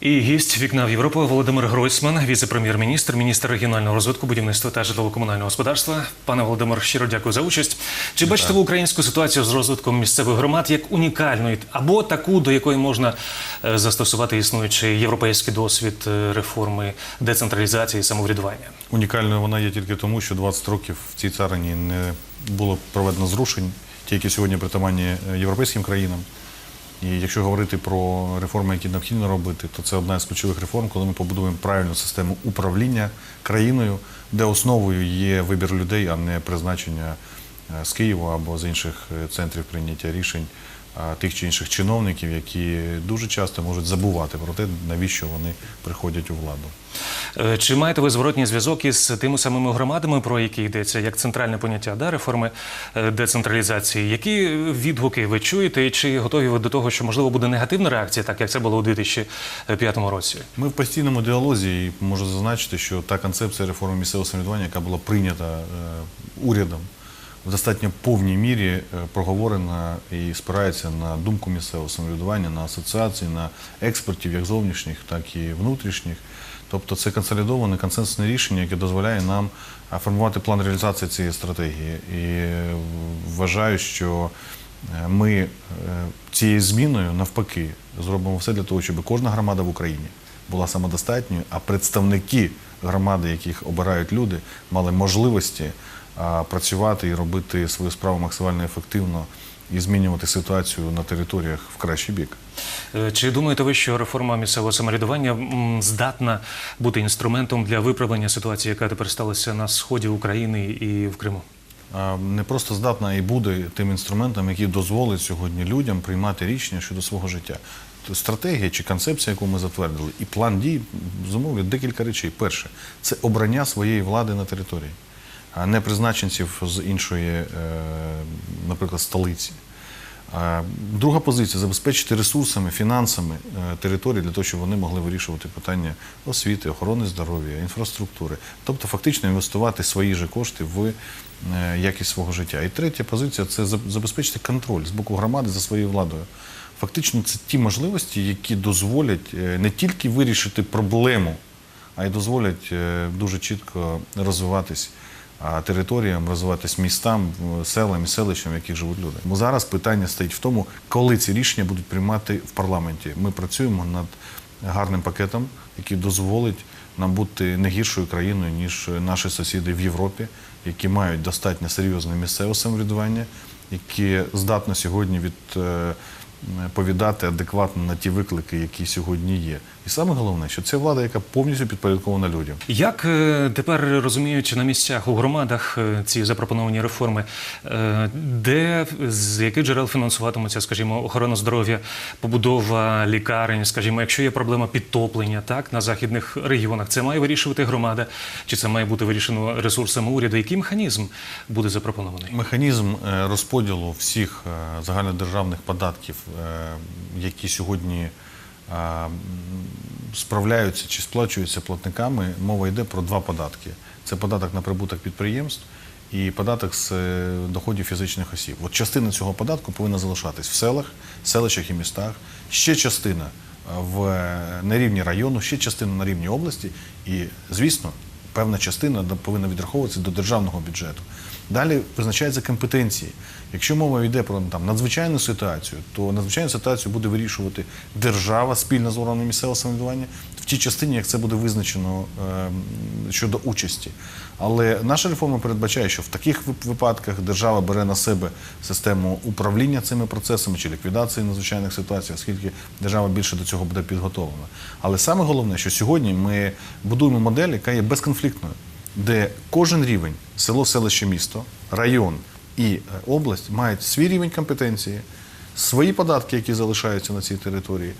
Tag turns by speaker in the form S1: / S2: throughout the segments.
S1: І гість вікна в Європу Володимир Гройсман, віце-прем'єр-міністр, міністр регіонального розвитку, будівництва та житлово-комунального господарства. Пане Володимир, щиро дякую за участь. Чи бачите ви українську ситуацію з розвитком місцевих громад як унікальну або таку, до якої можна е, застосувати існуючий європейський досвід е, реформи децентралізації і самоврядування?
S2: Унікальною вона є тільки тому, що 20 років в цій царині не було проведено зрушень, ті, які сьогодні притаманні е, європейським країнам. І якщо говорити про реформи, які необхідно робити, то це одна з ключових реформ, коли ми побудуємо правильну систему управління країною, де основою є вибір людей, а не призначення е, з Києва або з інших е, центрів прийняття рішень тих чи інших чиновників, які дуже часто можуть забувати про те, навіщо вони приходять у владу.
S1: Е, Чи маєте ви зворотній зв'язок із тими самими громадами, про які йдеться, як центральне поняття да, реформи е, децентралізації? Які відгуки ви чуєте, чи готові ви до того, що можливо буде негативна реакція, так як це було у 2005 році?
S2: Ми в постійному діалозі і можу зазначити, що та концепція реформи місцевого самоврядування, яка була прийнята е, урядом, в достатньо повній мірі е, проговорена і спирається на думку місцевого самоврядування, на асоціації, на експертів, як зовнішніх, так і внутрішніх. Тобто це консолідоване консенсусне рішення, яке дозволяє нам формувати план реалізації цієї стратегії. І е, вважаю, що е, ми цією зміною навпаки зробимо все для того, щоб кожна громада в Україні була самодостатньою, а представники громади, яких обирають люди, мали можливості працювати і робити свою справу максимально ефективно і змінювати ситуацію на територіях в кращий бік.
S1: Е, Чи думаєте ви, що реформа місцевого самоврядування здатна бути інструментом для виправлення ситуації, яка тепер сталася на сході України і в Криму?
S2: Не просто здатна і буде тим інструментом, який дозволить сьогодні людям приймати рішення щодо свого життя. Стратегія чи концепція, яку ми затвердили, і план дій зумовлює декілька речей. Перше, це обрання своєї влади на території, а не призначенців з іншої, е, наприклад, столиці. Друга позиція забезпечити ресурсами, фінансами е, території для того, щоб вони могли вирішувати питання освіти, охорони здоров'я, інфраструктури, тобто фактично інвестувати свої же кошти в е, якість свого життя. І третя позиція це забезпечити контроль з боку громади за своєю владою. Фактично, це ті можливості, які дозволять е, не тільки вирішити проблему, а й дозволять дуже чітко розвиватись територіям, розвиватись містам, селам і селищам, в яких живуть люди. Бо зараз питання стоїть в тому, коли ці рішення будуть приймати в парламенті. Ми працюємо над гарним пакетом, який дозволить нам бути не гіршою країною, ніж наші сусіди в Європі, які мають достатньо серйозне місцеве самоврядування, які здатно сьогодні від. е, адекватно на ті виклики, які сьогодні є, і саме головне, що це влада, яка повністю підпорядкована людям.
S1: Як е, тепер розуміючи на місцях у громадах е, ці запропоновані реформи, е, де з яких джерел фінансуватимуться, скажімо, охорона здоров'я, побудова лікарень, скажімо, якщо є проблема підтоплення так на західних регіонах, це має вирішувати громада, чи це має бути вирішено ресурсами уряду? Який механізм буде запропонований?
S2: Механізм розподілу всіх загальнодержавних податків, які сьогодні справляються чи сплачуються платниками, мова йде про два податки: це податок на прибуток підприємств. І податок з е, доходів фізичних осіб. От частина цього податку повинна залишатись в селах, селищах і містах. Ще частина в е, на рівні району, ще частина на рівні області. І, звісно, певна частина повинна відраховуватися до державного бюджету. Далі визначаються компетенції. Якщо мова йде про там надзвичайну ситуацію, то надзвичайну ситуацію буде вирішувати держава спільно з органами місцевого самоврядування в тій частині, як це буде визначено е, щодо участі. Але наша реформа передбачає, що в таких випадках держава бере на себе систему управління цими процесами чи ліквідації надзвичайних ситуацій, оскільки держава більше до цього буде підготовлена. Але саме головне, що сьогодні ми будуємо модель, яка є безконфліктною, де кожен рівень село, селище, місто, район і е, область мають свій рівень компетенції, свої податки, які залишаються на цій території,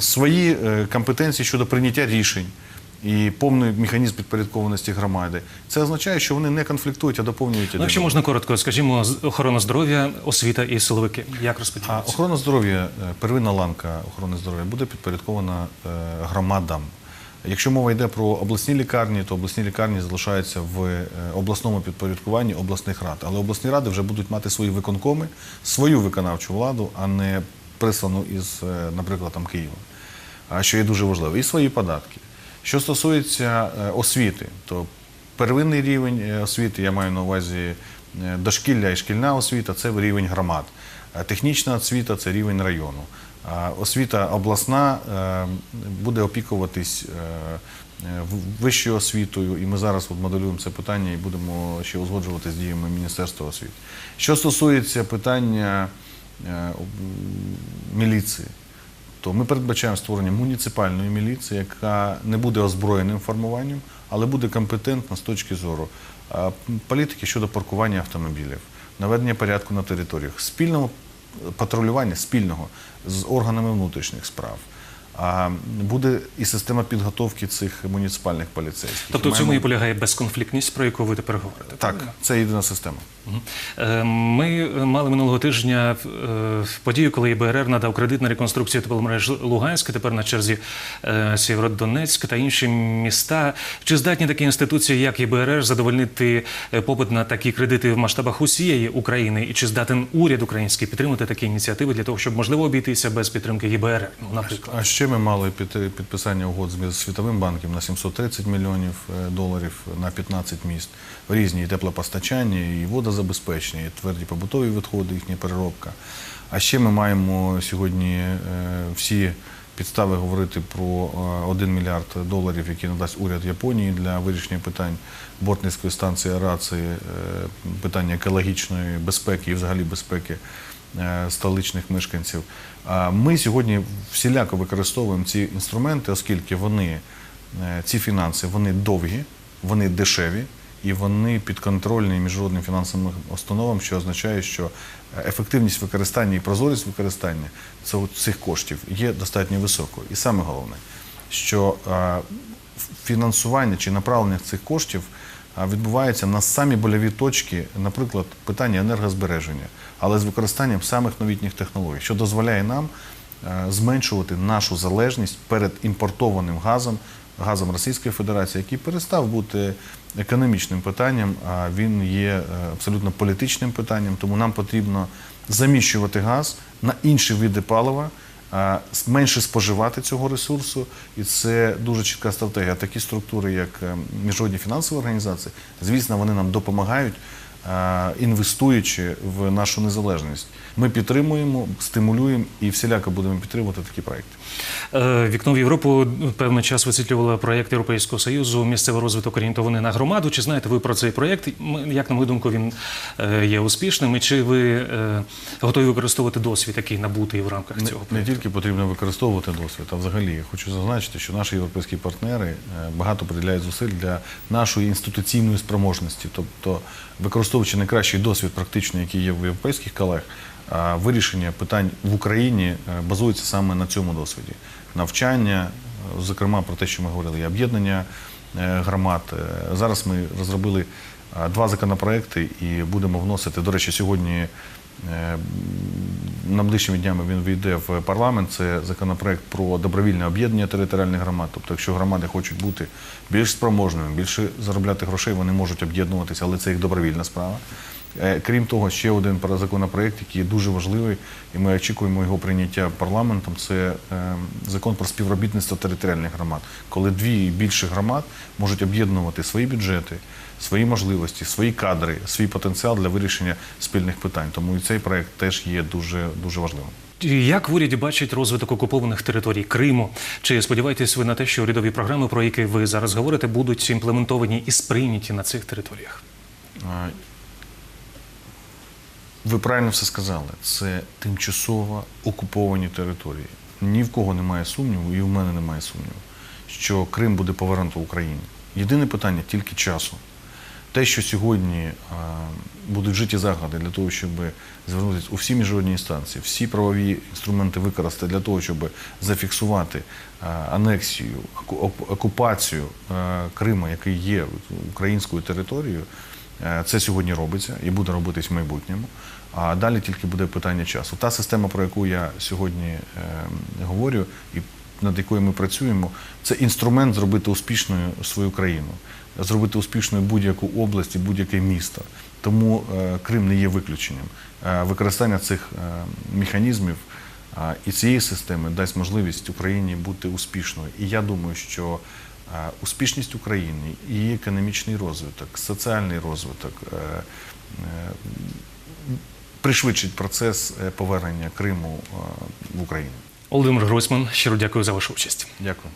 S2: свої е, компетенції щодо прийняття рішень і повний механізм підпорядкованості громади. Це означає, що вони не конфліктують, а доповнюють
S1: Ну, якщо можна коротко, скажімо, охорона здоров'я, освіта і силовики. Як
S2: А охорона здоров'я, е, первинна ланка охорони здоров'я буде підпорядкована е, громадам. Якщо мова йде про обласні лікарні, то обласні лікарні залишаються в е, обласному підпорядкуванні обласних рад. Але обласні ради вже будуть мати свої виконкоми, свою виконавчу владу, а не прислану із, наприклад, там Києва. а, що є дуже важливо, і свої податки. Що стосується е, освіти, то первинний рівень е, освіти, я маю на увазі е, дошкілля і шкільна освіта це рівень громад. Технічна освіта це рівень району. Освіта обласна буде опікуватись вищою освітою, і ми зараз моделюємо це питання і будемо ще узгоджувати з діями Міністерства освіти. Що стосується питання міліції, то ми передбачаємо створення муніципальної міліції, яка не буде озброєним формуванням, але буде компетентна з точки зору політики щодо паркування автомобілів, наведення порядку на територіях, спільного патрулювання спільного з органами внутрішніх справ. Буде і система підготовки цих муніципальних поліцейських.
S1: Тобто в цьому і полягає безконфліктність, про яку ви тепер говорите.
S2: так, це єдина система.
S1: Е, Ми мали минулого тижня е, подію, коли ІБРР надав кредит на реконструкцію тепломереж Луганська, тепер на черзі е, Сєвєродонецьк та інші міста. Чи здатні такі інституції, як ІБРР, задовольнити е, попит на такі кредити в масштабах усієї України? І чи здатен уряд український підтримати такі ініціативи для того, щоб можливо обійтися без підтримки ІБРР? Ну, наприклад.
S2: А ще ми мали підписання угод з Світовим банком на 730 мільйонів е, доларів на 15 міст. Різні і теплопостачання, і водозабезпечення, і тверді побутові відходи, їхня переробка. А ще ми маємо сьогодні е, всі підстави говорити про е, 1 мільярд доларів, які надасть уряд Японії для вирішення питань бортницької станції Араци, е, питання екологічної безпеки і взагалі безпеки е, столичних мешканців. Ми сьогодні всіляко використовуємо ці інструменти, оскільки вони, е, ці фінанси, вони довгі, вони дешеві і вони підконтрольні міжнародним фінансовим установам, що означає, що ефективність використання і прозорість використання цих коштів є достатньо високою. І саме головне, що е, фінансування чи направлення цих коштів відбувається на самі больові точки, наприклад, питання енергозбереження, але з використанням самих новітніх технологій, що дозволяє нам е, зменшувати нашу залежність перед імпортованим газом, газом Російської Федерації, який перестав бути економічним питанням, а він є е, абсолютно політичним питанням. Тому нам потрібно заміщувати газ на інші види палива менше споживати цього ресурсу, і це дуже чітка стратегія. Такі структури, як е, міжнародні фінансові організації, звісно, вони нам допомагають, інвестуючи в нашу незалежність. Ми підтримуємо, стимулюємо і всіляко будемо підтримувати такі проекти.
S1: Е, Вікно в Європу певний час висвітлювало проєкт Європейського союзу місцевий розвиток орієнтований на громаду. Чи знаєте ви про цей проєкт? Як на мою думку, він е, є успішним? І чи ви е, готові використовувати досвід, який набутий в рамках
S2: Не,
S1: цього
S2: не
S1: проєкту?
S2: тільки потрібно використовувати досвід, а взагалі я хочу зазначити, що наші європейські партнери е, багато приділяють зусиль для нашої інституційної спроможності, тобто використовуючи найкращий досвід, практичний, який є в європейських колег, вирішення питань в Україні е, базується саме на цьому досвіді. Навчання, е, зокрема про те, що ми говорили, і об'єднання е, громад. Е, Зараз ми розробили е, два законопроекти і будемо вносити. До речі, сьогодні е, Найближчими днями він війде в парламент. Це законопроект про добровільне об'єднання територіальних громад. Тобто, якщо громади хочуть бути більш спроможними, більше заробляти грошей, вони можуть об'єднуватися, але це їх добровільна справа. Е, Крім того, ще один законопроект, який дуже важливий, і ми очікуємо його прийняття парламентом. Це е, закон про співробітництво територіальних громад, коли дві і більше громад можуть об'єднувати свої бюджети, свої можливості, свої кадри, свій потенціал для вирішення спільних питань. Тому і цей проект теж є дуже дуже важливим.
S1: Як в уряді бачать розвиток окупованих територій Криму? Чи сподіваєтесь ви на те, що урядові програми, про які ви зараз говорите, будуть імплементовані і сприйняті на цих територіях?
S2: Ви правильно все сказали. Це тимчасово окуповані території. Ні в кого немає сумніву, і в мене немає сумніву, що Крим буде повернуто Україні. Єдине питання тільки часу. Те, що сьогодні будуть вжиті заходи для того, щоб звернутися у всі міжнародні інстанції, всі правові інструменти використати для того, щоб зафіксувати анексію, оку- оку- окупацію Криму, який є українською територією, е, це сьогодні робиться і буде робитись в майбутньому. А далі тільки буде питання часу. Та система, про яку я сьогодні е, говорю, і над якою ми працюємо, це інструмент зробити успішною свою країну, зробити успішною будь-яку область і будь-яке місто. Тому е, Крим не є виключенням. Е, використання цих е, механізмів І цієї системи дасть можливість Україні бути успішною. І я думаю, що успішність України, її економічний розвиток, соціальний розвиток пришвидшить процес повернення Криму в Україну.
S1: Володимир Гройсман, щиро дякую за вашу участь.
S2: Дякую.